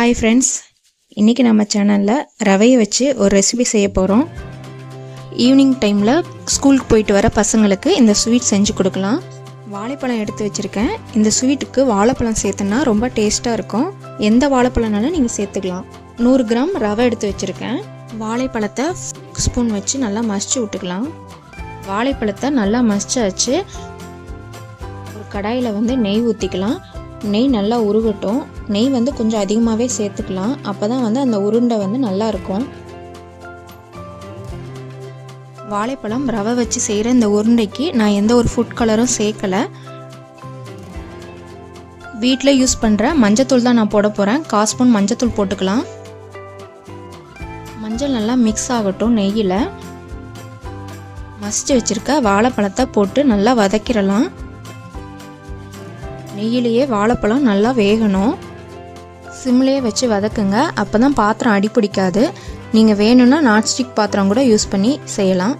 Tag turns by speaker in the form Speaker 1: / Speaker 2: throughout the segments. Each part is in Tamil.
Speaker 1: ஹாய் ஃப்ரெண்ட்ஸ் இன்றைக்கி நம்ம சேனலில் ரவையை வச்சு ஒரு ரெசிபி செய்ய போகிறோம் ஈவினிங் டைமில் ஸ்கூலுக்கு போயிட்டு வர பசங்களுக்கு இந்த ஸ்வீட் செஞ்சு கொடுக்கலாம். வாழைப்பழம் எடுத்து வச்சுருக்கேன். இந்த ஸ்வீட்டுக்கு வாழைப்பழம் சேர்த்துனா ரொம்ப டேஸ்ட்டாக இருக்கும். எந்த வாழைப்பழம்னாலும் நீங்கள் சேர்த்துக்கலாம். நூறு கிராம் ரவை எடுத்து வச்சுருக்கேன். வாழைப்பழத்தை ஸ்பூன் வச்சு நல்லா மசிச்சு விட்டுக்கலாம். வாழைப்பழத்தை நல்லா மசிச்சாச்சு. ஒரு கடாயில் வந்து நெய் ஊற்றிக்கலாம் நெய் நல்லா உருகட்டும். நெய் வந்து கொஞ்சம் அதிகமாகவே சேர்த்துக்கலாம். அப்போ தான் வந்து அந்த உருண்டை வந்து நல்லா இருக்கும். வாழைப்பழம் ரவை வச்சு செய்கிற இந்த உருண்டைக்கு நான் எந்த ஒரு ஃபுட் கலரும் சேர்க்கலை. வீட்டில் யூஸ் பண்ணுற மஞ்சத்தூள் தான் நான் போட போகிறேன் கால் ஸ்பூன் மஞ்சத்தூள் போட்டுக்கலாம். மஞ்சள் நல்லா மிக்ஸ் ஆகட்டும் நெய்யில். மசிச்சு வச்சுருக்க வாழைப்பழத்தை போட்டு நல்லா வதக்கிடலாம். நெய்யிலேயே வாழைப்பழம் நல்லா வேகணும். சிம்லேயே வச்சு வதக்குங்க. அப்போ தான் பாத்திரம் அடி பிடிக்காது நீங்கள் வேணும்னா நான்ஸ்டிக் பாத்திரம் கூட யூஸ் பண்ணி செய்யலாம்.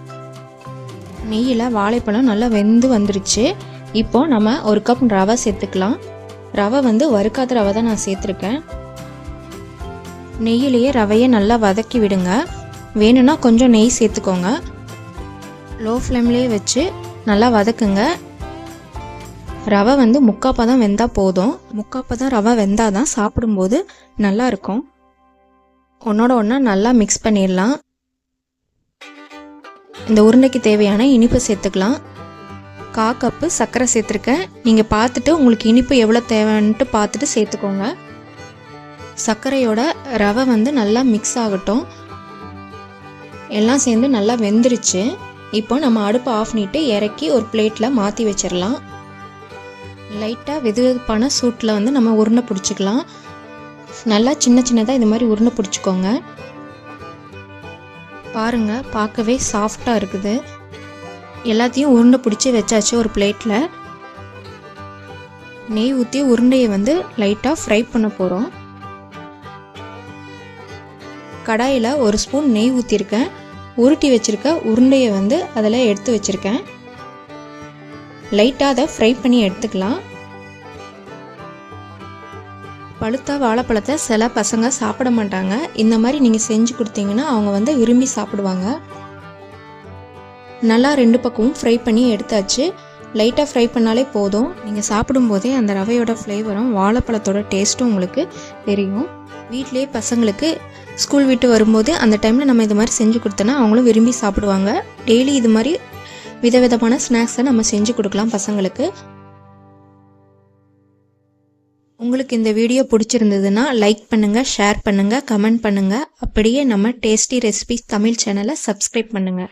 Speaker 1: நெய்யில் வாழைப்பழம் நல்லா வெந்து வந்துருச்சு. இப்போ நம்ம ஒரு கப் ரவை சேர்த்துக்கலாம். ரவை வந்து வறுக்காத ரவை தான் நான் சேர்த்துருக்கேன். நெய்யிலேயே ரவையை நல்லா வதக்கி விடுங்க. வேணும்னா கொஞ்சம் நெய் சேர்த்துக்கோங்க. லோ ஃப்ளேம்லேயே வச்சு நல்லா வதக்குங்க. ரவை வந்து முக்காப்பா தான் வெந்தால் போதும். முக்காப்பா தான் ரவை வெந்தால் தான் சாப்பிடும்போது நல்லாயிருக்கும் ஒன்றோட ஒன்றா நல்லா மிக்ஸ் பண்ணிடலாம். இந்த உருண்டைக்கு தேவையான இனிப்பு சேர்த்துக்கலாம். கா கப்பு சர்க்கரை சேர்த்துருக்கேன். நீங்கள் பார்த்துட்டு உங்களுக்கு இனிப்பு எவ்வளோ தேவைன்ட்டு பார்த்துட்டு சேர்த்துக்கோங்க. சர்க்கரையோட ரவை வந்து நல்லா மிக்ஸ் ஆகட்டும். எல்லாம் சேர்ந்து நல்லா வெந்துருச்சு. இப்போ நம்ம அடுப்பை ஆஃப் பண்ணிட்டு இறக்கி ஒரு பிளேட்டில் மாற்றி வச்சிடலாம். லைட்டாக வெது வெதுப்பான சூட்டில் வந்து நம்ம உருண்டை பிடிச்சிக்கலாம். நல்லா சின்ன சின்னதாக இது மாதிரி உருண்டை பிடிச்சிக்கோங்க. பாருங்கள் பார்க்கவே சாஃப்டாக இருக்குது. எல்லாத்தையும் உருண்டை பிடிச்சி வச்சாச்சு ஒரு பிளேட்டில் நெய் ஊற்றி உருண்டையை வந்து லைட்டாக ஃப்ரை பண்ண போகிறோம் கடாயில் ஒரு ஸ்பூன் நெய் ஊற்றிருக்கேன் உருட்டி வச்சுருக்க உருண்டையை வந்து அதில் எடுத்து வச்சுருக்கேன். லைட்டாக அதை ஃப்ரை பண்ணி எடுத்துக்கலாம். பழுத்த வாழைப்பழத்தை சில பசங்க சாப்பிட மாட்டாங்க. இந்த மாதிரி நீங்கள் செஞ்சு கொடுத்தீங்கன்னா அவங்க வந்து விரும்பி சாப்பிடுவாங்க. நல்லா ரெண்டு பக்கமும் ஃப்ரை பண்ணி எடுத்தாச்சு. லைட்டாக ஃப்ரை பண்ணாலே போதும். நீங்கள் சாப்பிடும்போதே அந்த ரவையோட ஃப்ளேவரும் வாழைப்பழத்தோட டேஸ்ட்டும் உங்களுக்கு தெரியும். வீட்டிலே பசங்களுக்கு ஸ்கூல் விட்டு வரும்போது அந்த டைமில் நம்ம இது மாதிரி செஞ்சு கொடுத்தோன்னா அவங்களும் விரும்பி சாப்பிடுவாங்க. டெய்லி இது மாதிரி விதவிதமான ஸ்நாக்ஸை நம்ம செஞ்சு கொடுக்கலாம் பசங்களுக்கு. உங்களுக்கு இந்த வீடியோ பிடிச்சிருந்ததுன்னா லைக் பண்ணுங்கள் ஷேர் பண்ணுங்கள் கமெண்ட் பண்ணுங்கள் அப்படியே நம்ம டேஸ்டி ரெசிபி தமிழ் சேனலை சப்ஸ்கிரைப் பண்ணுங்கள்